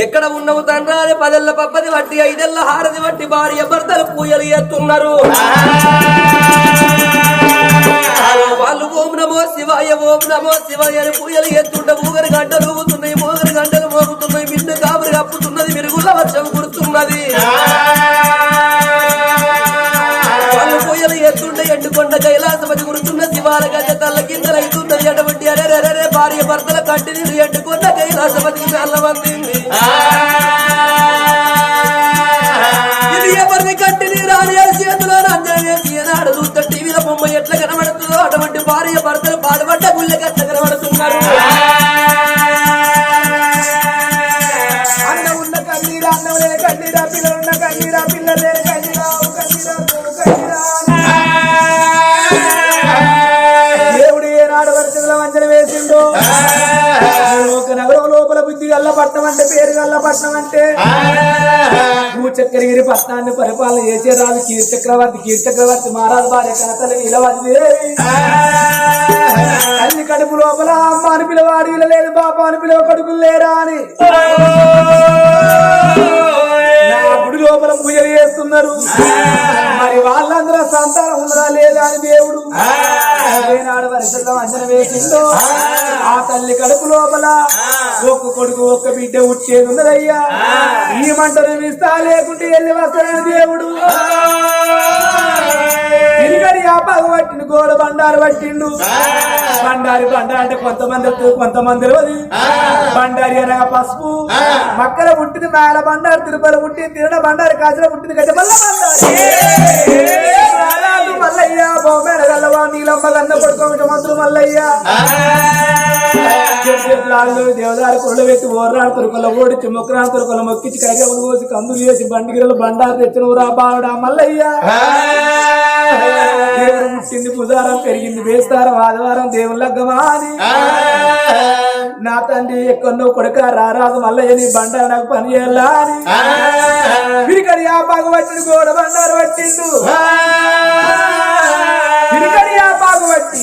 ఎక్కడ ఉన్నవు తండ్రి పదెల్ల పప్పది వట్టి ఐదెల్ల హారది వట్టి భార్య భర్తలు పూజలు ఎత్తున్నారు. వాళ్ళు ఓం నమో శివాయ ఓం నమో శివాయ అని పూజలు ఎత్తుంటే మూగరి గంటలు ఊగుతున్నాయి మూగరి గంటలు మోగుతున్నాయి మిన్ను కాబరి కప్పుతున్నది మెరుగుల వర్షం కురుతున్నది వాళ్ళు పూజలు ఎత్తుంటే ఎండుకొండ కైలాసపతి కురుతున్న శివాల గజ తల్ల కిందలైతున్నది అటువంటి భార్య భర్తల కంటి నీరు ఎండుకొండ కైలాసపతికి వెళ్ళవందింది ఇది ఎవరిని కంటి నీరు అని చేతిలో రంజన వేసి ఏనాడు చూస్తే టీవీలో బొమ్మ ఎట్లా కనబడుతుందో అటువంటి భార్య భర్తలు బాధపడ్డ గుళ్ళకి ఎట్లా కనబడుతున్నారు. అన్న ఉన్న కన్నీరా అన్నం లే కన్నీరా పిల్లలు ఉన్న కన్నీరా పిల్లలే లోపల బుద్ధి గల్ల పట్నం అంటే? పేరు గల్ల పట్నం అంటే భూచక్రగిరి పట్నాన్ని పరిపాలన చేసే రాజు కీర్చక్రవర్తి కీర్చక్రవర్తి మహారాజు భార్య కనతల నీలవతి తల్లి కడుపు లోపల అమ్మ అని పిలవాడు లేదు బాప అని పిలవ కొడుకులు లేరా అని. లోపల పూజలు చేస్తున్నారు. మరి వాళ్ళందరూ సంతానం ఉన్నదా లేదా అని దేవుడు వరుసల్లో అంచనా వేసిందో ఆ. తల్లి కడుపు లోపల ఒక్క కొడుకు ఒక్క బిడ్డ ఉట్టేది ఉన్నదయ్యా. ఈ మంటను ఇస్తా లేకుంటే వెళ్ళి వస్తాడని దేవుడు. పట్టిండు గోడ బండారు పట్టిండు. బండారి బండారు అంటే కొంతమంది కొంతమంది తెలియదు బండారి అనగా పసుపు. మక్కల పుట్టింది మేల బండారు తిరుపతి పుట్టింది తిరడ బండారు కాసిన పుట్టింది గజమల్ల బండారు. మల్లయ్య బొమ్మేడ గల్లవా నీలమ్మ గన్న పడుకోమిట మంత్రులు మల్లయ్య. దేవదారు కొళ్ళు పెట్టి ఓర్రాడు కొరకొల ఓడిచి మొక్కరాడు కొరకొల మొక్కించి కైగములు పోసి కందులు చేసి బండిగిరలు బండారు తెచ్చిన ఊరా బావుడా మల్లయ్య. పుట్టింది పుజారం పెరిగింది వేస్తారం ఆదివారం దేవుళ్ళ గమాని నా తండ్రి ఎక్కడో కొడుక రారాదు మల్లయ్య నీ బండారు నాకు పని చేయాలా అని. ఆ. బాగు పట్టిండు గోడ బండారు పట్టిండు. పిరికడి ఆ బాగు పట్టి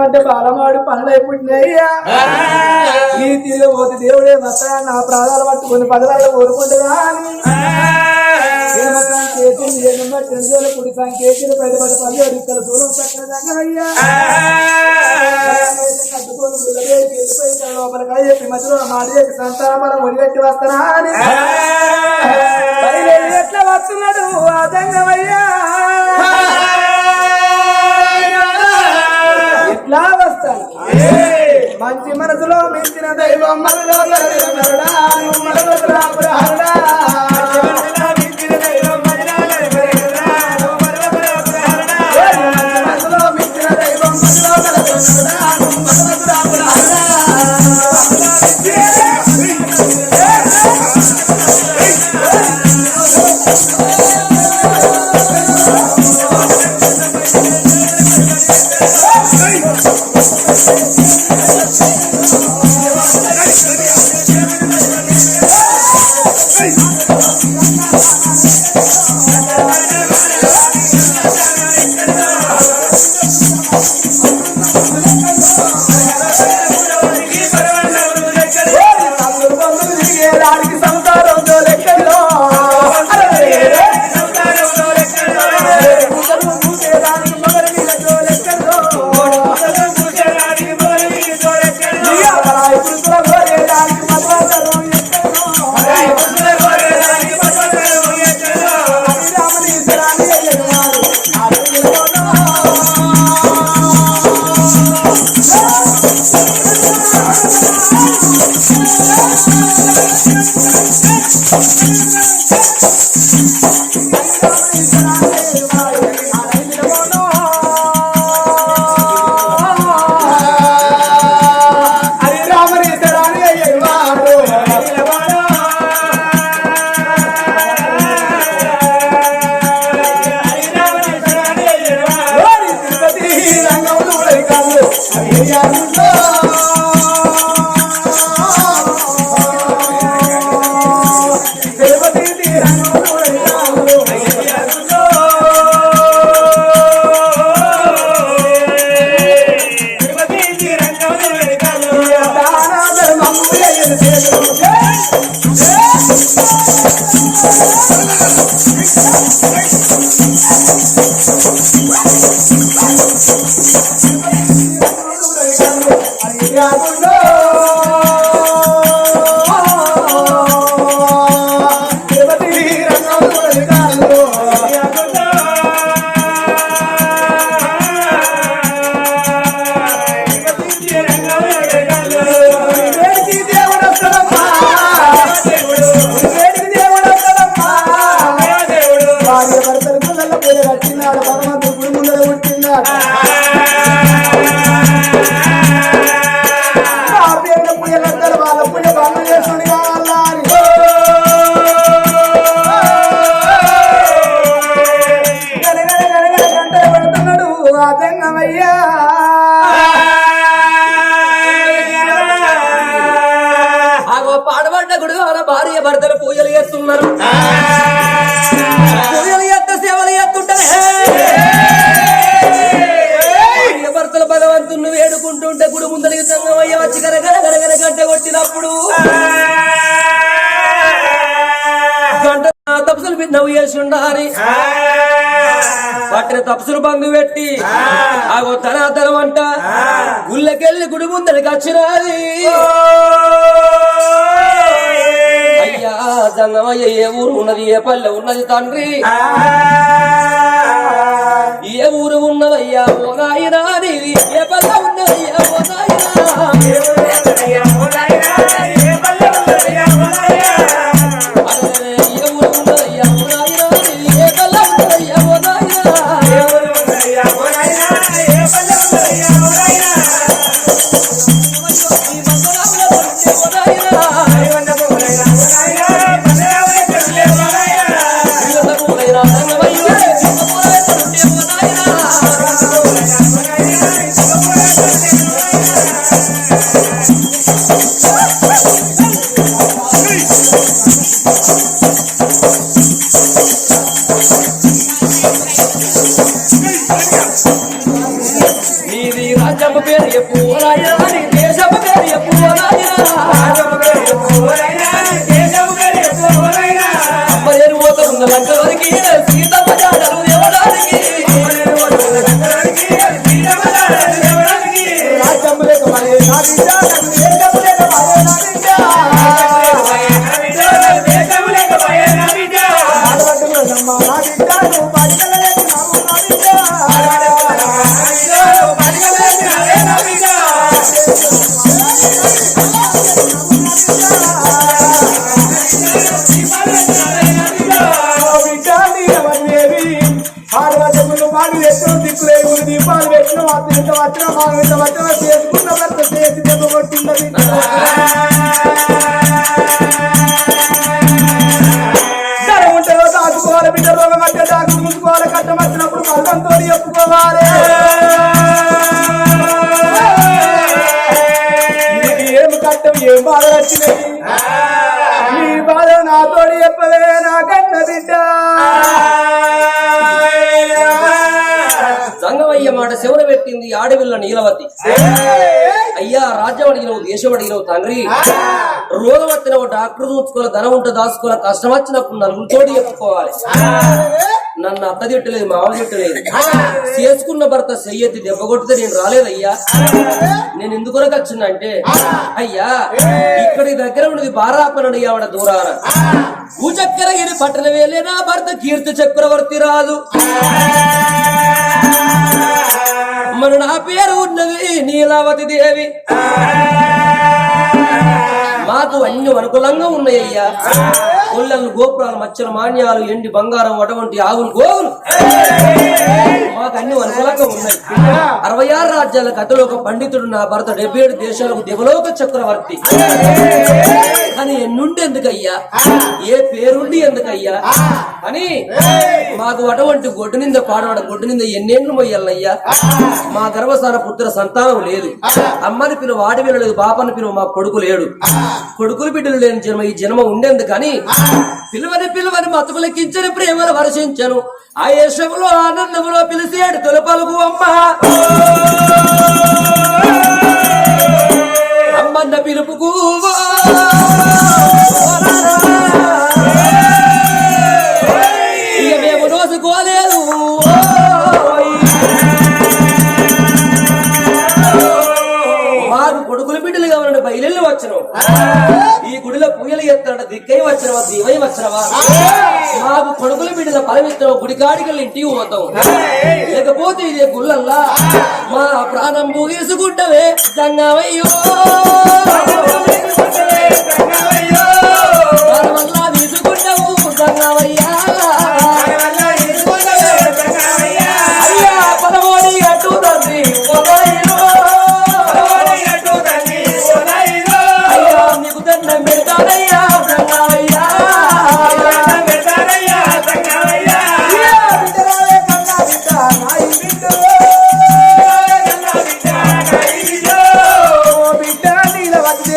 అంటే బాలమాడు పనులై పుట్టినయ్యా నీ తీరు పోతే దేవుడే మత నా ప్రాణాలు పట్టుకుని పగలాలు కోరుకుంటుందా అని ఏమ సంకేతం ఏమ చంద్రుల కుడి సంకేతం పెద్ద పెద్ద పల్లెడు ఇక్కడ దూరం చక్కదయ్యా కట్టుకొని గుళ్ళకే వెళ్ళిపోయి ఇక్కడ లోపలికి చెప్పి మధ్యలో సంతానం మనం ఒడిగట్టి వస్తానా అని ఎట్లా వస్తున్నాడు? అదంగమయ్యా Hey! చేసి ఉండాలి పట్టిన తపసులు పంగు పెట్టి ఆగో తనాతనం అంట గుళ్ళకెళ్ళి గుడి ముందరికి వచ్చినది ఏ ఊరు ఉన్నది ఏ పల్లె ఉన్నది తండ్రి? ఏ ఊరు ఉన్నదయ్యా ఓ నాయనా? ఏ పల్లె ఉన్నదయ్యా ఓ నాయనా చెప్పవే నా కన్న బిడ్డ. సంగమయ్య మాట శివన పెట్టింది ఆడవిల్ల నీలవతి అయ్యా రాజ్యం అడిగినవు దేశం అడిగినవు తండ్రి రోగం వచ్చినవు డాక్టర్ చూసుకోవాలి ధనం ఉంటే దాచుకోవాలి కష్టం వచ్చినప్పుడు నలుగురు తోడు చెప్పుకోవాలి. నన్ను అత్త తిట్టలేదు మామ తిట్టలేదు చేసుకున్న భర్త చెయ్యెత్తి దెబ్బ కొడితే నేను రాలేదయ్యా. నేను ఎందుకొరకు వచ్చిందంటే అయ్యా ఇక్కడికి దగ్గర ఉన్నది బారాపనడు ఆవిడ దూరాన. భూచక్రగిరి పట్టణ వేలే నా భర్త కీర్తి చక్రవర్తి రాదు. మన నా పేరు ఉన్నది నీలావతి దేవి. మాకు అన్ని అనుకూలంగా ఉన్నాయ్యా. కొల్లలు గోపురాలు మచ్చల మాన్యాలు ఎండి బంగారం అటువంటి ఆవులు గోవులు. అనుకూలంగా ఉన్నాయి. అరవై ఆరు రాజ్యాల కథలో ఒక పండితుడు నా భర్త డెబ్బై ఏడు దేశాలకు దివలోక చక్రవర్తి. కానీ ఎన్నుండి ఎందుకయ్యా? ఏ పేరుండి ఎందుకయ్యా? అని మాకు అటువంటి గొడ్డు నింద పాడవాడ గొడ్డు నింద ఎన్నేళ్ళు మొయ్యాలయ్యా? మా గర్భస్థాన పుత్ర సంతానం లేదు. అమ్మని పిలువ వాడి లేదు బాపని పిలువ మా కొడుకు లేడు. కొడుకులు బిడ్డలు లేని జన్మ ఈ జన్మ ఉండేందు కానీ పిలువని పిలువని మతములకించని ప్రేమను వర్షించను ఆ యశములో ఆనందములో పిలిచాడు. తొలపలుకు అమ్మ. అమ్మన్న పిలుపుకు మేము రోజుకోలేదు వారు కొడుకులు బిడ్డలు కావాలని బయలు వచ్చను. ఎత్తాడు దిక్కై వచ్చినవా దీవై వచ్చినవా మాకు కొడుకులు బిడ్డల పరమిత్రం గుడి కాడికల్ ఇంటికి పోతాం లేకపోతే ఇదే గుళ్ళల్లా? మా ప్రాణం ముగిసుకుంటవే జంగమయ్యో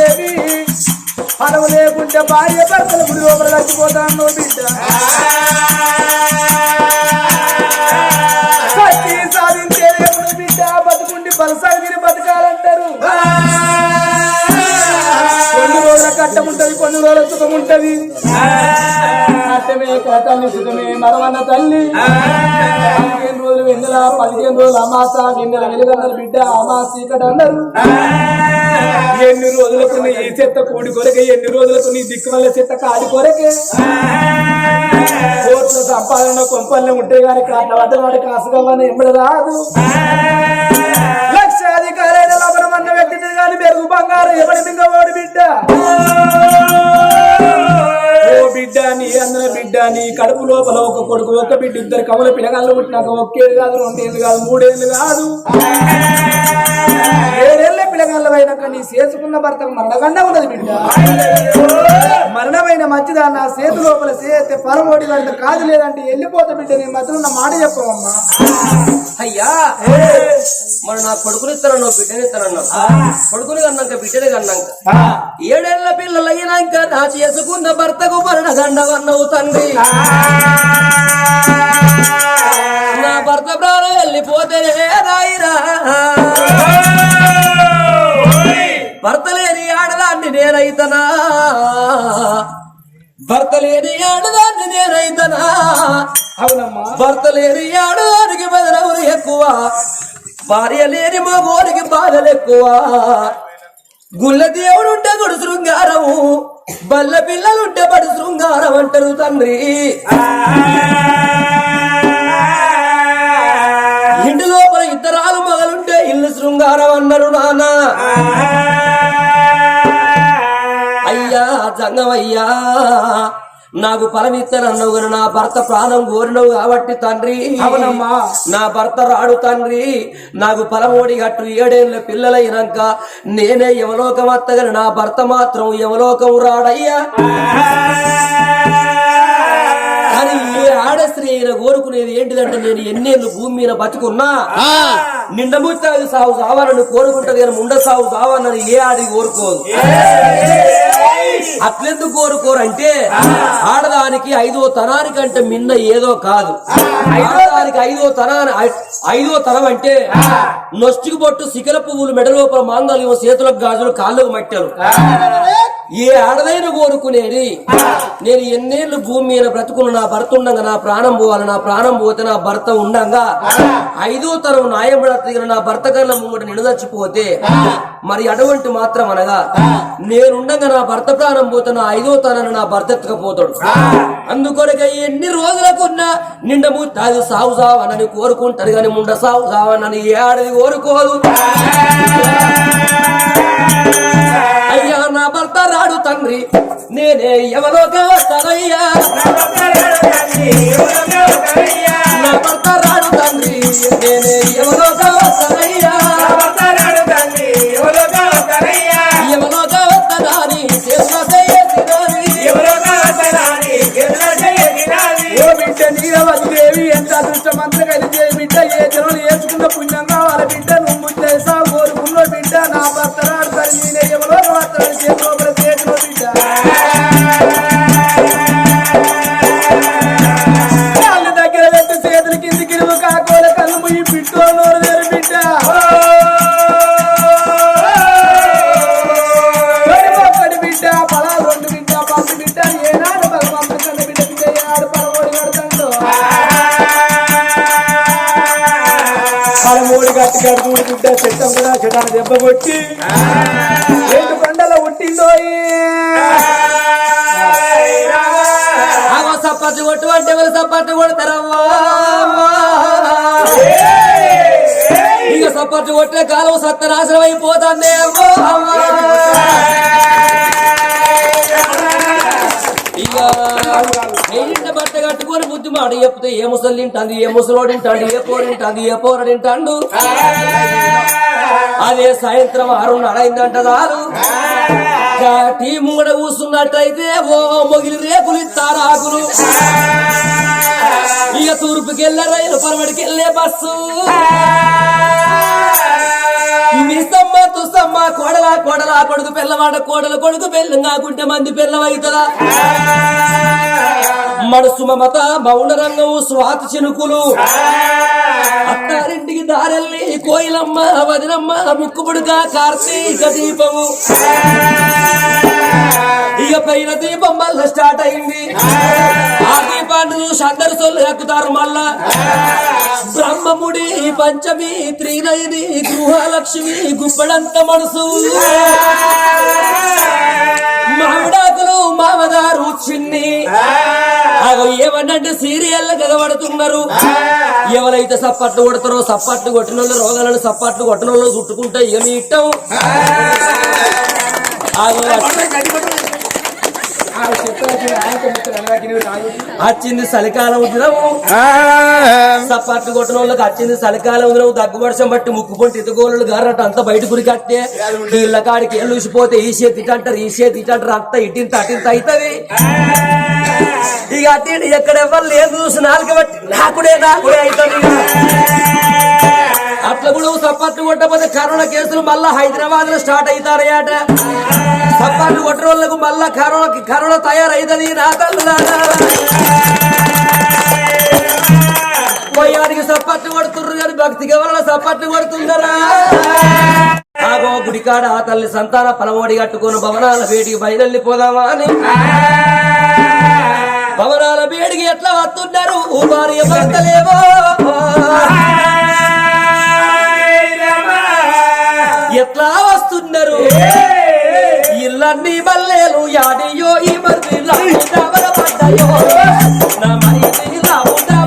ఏమి? పడవ లేకుంటే భార్య భర్తల గుడి లోపల చచ్చిపోతాను బిడ్డ కట్టం ఉంటది కొన్ని రోజుల సుఖం ఉంటది సుఖమే మరవన్న తల్లి. పదిహేను రోజులు వెన్నెల పదిహేను రోజులు అమాస వెన్నెల వెలుగన్నారు బిడ్డ అమాస ఇక్కడ అన్నారు ఎన్ని రోజులకు నీ చెత్త కూడి కొరకే ఎన్ని రోజులకు నీ దిక్కు వల్ల చెత్త కాడి కొరకే? కోట్ల సంపాదన కొంపల్లో ఉంటే గాని కాట్ల పడ్డవాడి కాసుగవ్వని ఎమ్మడి రాదు. దాని మెరుగు బంగారం ఎవడి మింగవాడు బిడ్డ? ఓ బిడ్డ నీ అందన బిడ్డ నీ కడుపు లోపల ఒక కొడుకు ఒక బిడ్డ ఇద్దరు కమల పిల్లగాళ్ళు పుట్టినాక ఒకేళ్ళు కాదు రెండేళ్ళు కాదు మూడేళ్ళు కాదు. పిల్లగాళ్ళ అయినాక నీ చేసుకున్న భర్తకు మరణగండ ఉన్నది బిడ్డ. మరణమైన మంచిదా నా చేతి లోపల చేస్తే పరమోడి కడితే కాదు లేదంటే వెళ్ళిపోతా బిడ్డ నీ మధ్యలో ఉన్న మాట చెప్పవమ్మా. అయ్యా! మరి నా కొడుకుని ఇస్తానన్నావు బిడ్డని ఇస్తానన్నావు. కొడుకుని కన్నాక బిడ్డని కన్నాక. ఏడేళ్ళ పిల్లలు అయినాక నా చేసుకున్న భర్తకు మరణ గండవన్నవు తండ్రి నా భర్త ప్రాణం వెళ్ళిపోతేనే రాయిరా. భర్త లేని ఆడదాన్ని నేనైతనా? భర్త లేని ఆడదాన్ని నేనైతనా? అవునమ్మా. భర్త లేని ఆడదానికి బెదరవులు ఎక్కువ. భార్య లేని మగోనికి బాధలు ఎక్కువ. గుళ్ళ దేవుడు ఉంటే గుడి శృంగారము బల్ల పిల్లలుంటే బడి శృంగారం అంటారు తండ్రి. ఇంటి లోపల ఇద్దరాలు మగలుంటే ఇల్లు శృంగారం అన్నారు నాన్న. అయ్యా జంగమయ్యా నాకు ఫలమిత్తనన్నావు కానీ నా భర్త ప్రాణం కోరినవు కాబట్టి తండ్రి. అవునమ్మా. నా భర్త రాడు తండ్రి. నాకు ఫలమోడి గట్టు ఏడేళ్ళ పిల్లలైనాక నేనే యమలోకం అత్తగని నా భర్త మాత్రం యమలోకం రాడయ్యా. కానీ ఏ ఆడ స్త్రీ అయినా కోరుకునేది ఏంటిదంటే నేను ఎన్నేళ్ళు భూమి మీద బతుకున్నా. నిండముత్తాది సాగు సావాలని కోరుకుంటది కానీ ముండ సాగు సావాలని ఏ ఆడి కోరుకోదు. అట్లెందుకు కోరుకోరు అంటే ఆడదానికి ఐదో తరానికంటే మిన్న ఏదో కాదు. ఆడదానికి ఐదో తరాని ఐదో తరం అంటే నొష్టికి పొట్టు సికల పువ్వులు మెడ లోపల మాంగళ్యం చేతులకు గాజులు కాళ్ళకు మట్టారు ఏ ఆడదైన కోరుకునేది నేను ఎన్నేళ్ళు భూమి మీద బ్రతుకున్న నా భర్త ఉండగా నా ప్రాణం పోవాలి నా ప్రాణం పోతే నా భర్త ఉండగా ఐదో తరం న్యాయపడ నా భర్త కళ్ళ ముంగట నిడదచ్చిపోతే మరి అటువంటి మాత్రం అనగా నేనుండగా నా భర్త ప్రాణం పోతే నా ఐదో తరాన్ని నా భర్త ఎత్తకపోతాడు. అందుకొరక ఎన్ని రోజులకున్నా నిండ ముత్తాది సాగు సావనని కోరుకుంటారు కానీ ముండ సాగు సావనని ఏ ఆడది కోరుకోదు. అయ్యా నా భర్త రాడు తండ్రి నేనే ఎవరో కావస్తానయ్యా గట్టి కడుపు బిడ్డ చెట్టం కూడా చెటాన్ని దెబ్బ కొట్టి రెండు కొండల ఉట్టిందో సప్పట్లు కొట్టు అంటే ఎవరు సప్పట్లు కొడతారమ్మా? ఇక సప్పట్లు కొట్టే కాలం సత్యనాశనం అయిపోతుంది అమ్మో. అమ్మా. ఇక నెయ్యింట బట్ట కట్టుకొని బుద్ధి మాట చెప్తే ఏ ముసలి ఏ ముసలోడు తింటాడు ఏ పోరు తింటాంది ఏ పోర తింటాడు? అదే సాయంత్రం ఆరున్నర అయిందంట దారు టీ ముంగడ కూసున్నట్టయితే ఓ మొగిలి రేపులు ఇస్తారు ఆకులు. ఇక తూర్పుకి వెళ్ళే రైలు పరమడికి వెళ్ళే బస్సు. మిస్తమ్మ తుస్తమ్మ కోడలా కోడలా కొడుకు పిల్లవాడ కోడలు కొడుకు పెళ్ళం కాకుంటే మంది పిల్లవైతదా? మనసు మమత మౌన రంగం స్వాతి చినుకులు. అత్తారింటికి దారెల్లి కోయిలమ్మ వదినమ్మ ముక్కుబుడుగా కార్తీక దీపము. ఇక పైన దీపం మళ్ళా స్టార్ట్ అయింది. ఆ. దీపాన్ని చూసి అందరు సొల్లు ఎక్కుతారు మళ్ళా. బ్రహ్మముడి పంచమి త్రినయని గృహలక్ష్మి గుప్పడంత మనసు. మామిడాకులు మామదారు చిన్ని. ఏమన్నంటే సీరియల్ కదబడుతున్నారు ఎవరైతే సప్పట్లు కొడతారో సప్పట్లు కొట్టిన వాళ్ళు రోగాలను సప్పట్లు కొట్టిన వాళ్ళు చుట్టుకుంటే ఏమి ఇట్టం? వచ్చింది చలికాలం దినము సప్పట్లు కొట్టిన వాళ్ళకి వచ్చింది చలికాలం దినము దగ్గు వర్షం బట్టి ముక్కు పొంటి ఇతుగోళ్ళు గారట అంతా బయట గురి కట్టే. వీళ్ళ కాడికి ఎల్లుసిపోతే ఈ చేతి ఇటు అంటారు ఈ చేతి ఇటు అంటారు అంతా ఇటింత అటింత అవుతుంది ఇక అటు ఇటు ఎక్కడ ఎవరు లేదు చూసి నాలుగు బట్టి నాకుడే నాకుడే అవుతుంది అట్లా కూడా సప్పట్లు కొట్టకపోతే కరోనా కేసులు మళ్ళా హైదరాబాద్లో స్టార్ట్ అవుతారయట సప్పట్లు కొట్టిన వాళ్ళకు మళ్ళా కరోనా కరోనా తయారైతుంది నా తల్లులారా. పోయానికి సప్పట్లు కొడుతుర్రు కానీ భక్తికి ఎవరైనా సప్పట్లు కొడుతుందరా ఆగో గుడికాడ ఆ తల్లి సంతాన పలమోడి కట్టుకుని భవనాల వేడికి పోదామా అని. భవనాల వేడికి ఎట్లా వస్తున్నారు భార్య భర్తలేవో. ఎట్లా వస్తున్నారు? ఇల్లన్నీ మల్లెలు యాడియో ఈ రాముడావర పడ్డాయో? నా మరిది రాముడావర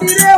video.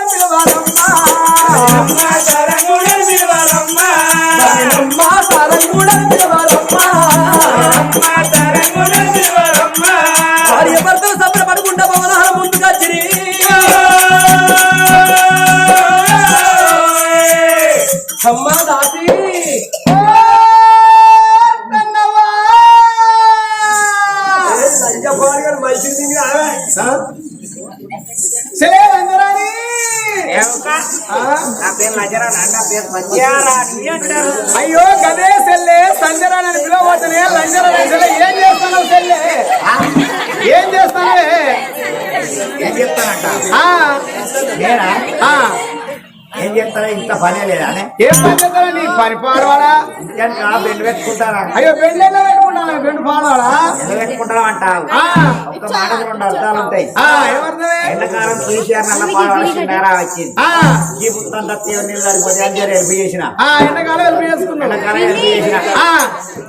ఇంత పనే లేదా? ఏం పని చేస్తారా నీ పని పాడవాడా ఇంకా బెండ్ పెట్టుకుంటారా అయ్యో బెండ్ అంటావు. ఆ, ఒక్క మాటకు రెండు అర్థాలు ఉంటాయి. ఎండాకాలం నల్ల వచ్చింది. ఈ నీళ్ళు చేసిన. ఎండాకాలం ఎండాకాలం చేసిన.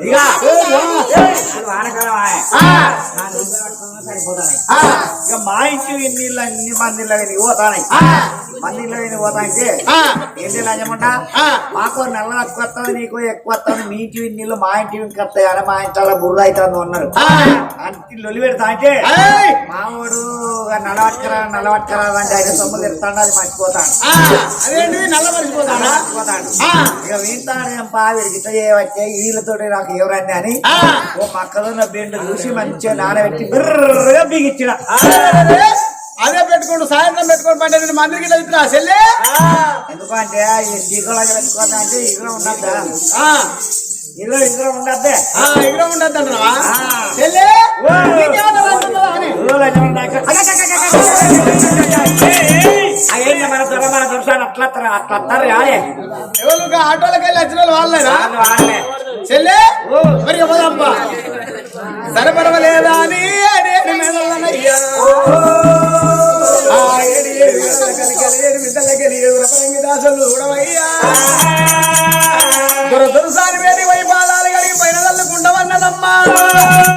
ఇక వానకాలం సరిపోతాయి ఇక మా ఇంటి నీళ్ళు అన్ని మందిలో పోతాయి మందిలో పోతాయంటే ఆ, ఏంటి. మాకు నెల తక్కువ వస్తుంది నీకు ఎక్కువ వస్తుంది మీ ఇంటి నీళ్ళు మా ఇంటి వస్తాయి అని మా ఇంట్లో బుర్ర అవుతుంది అన్నారు. అంత లొలి పెడతా అంటే మావాడు నలవట్కరా నలవట్కరా అంటే ఆయన సొమ్ము తెస్తాడు అది మర్చిపోతాడు. ఆ, అదేంటిది? నల్ల మరిచిపోతాడా? మర్చిపోతాడు. ఇక పావి గిట్ట చేయవచ్చే వీళ్ళతోటి నాకు ఎవరండి అని. ఓ మక్కలున్న బెండు చూసి మంచిగా నానబెట్టి బిర్రగా బిగించిన. అరే, అదే పెట్టుకోండు సాయంత్రం పెట్టుకోండి పంటే మందిరికి ఇట్లా సెల్లే ఎందుకంటే ఈ పెట్టుకోవద్దా అంటే ఇగురు ఉండద్దా ఇగురు ఇగురు ఉండద్దే ఇక్కడ ఉండద్దు? అయ్యింది మన మన అట్లా అట్లా అత్తారు రాలే ఎవరు ఆటోలకి వెళ్ళి వచ్చిన వాళ్ళు వాళ్ళేనా వాళ్ళు వాళ్ళే చెల్లె మరి పోదమ్మా సరే పర్వాలేదా అని. ఆ ఏడు ఏడు మెదల కలికలి ఏడు మిద్దలకెలి ఏడు రపరంగి దాసులు ఉడవయ్యా. దొర దొరసాని వేడి వై పాదాలు కడిగి పైన తల్లుకుండవన్నదమ్మా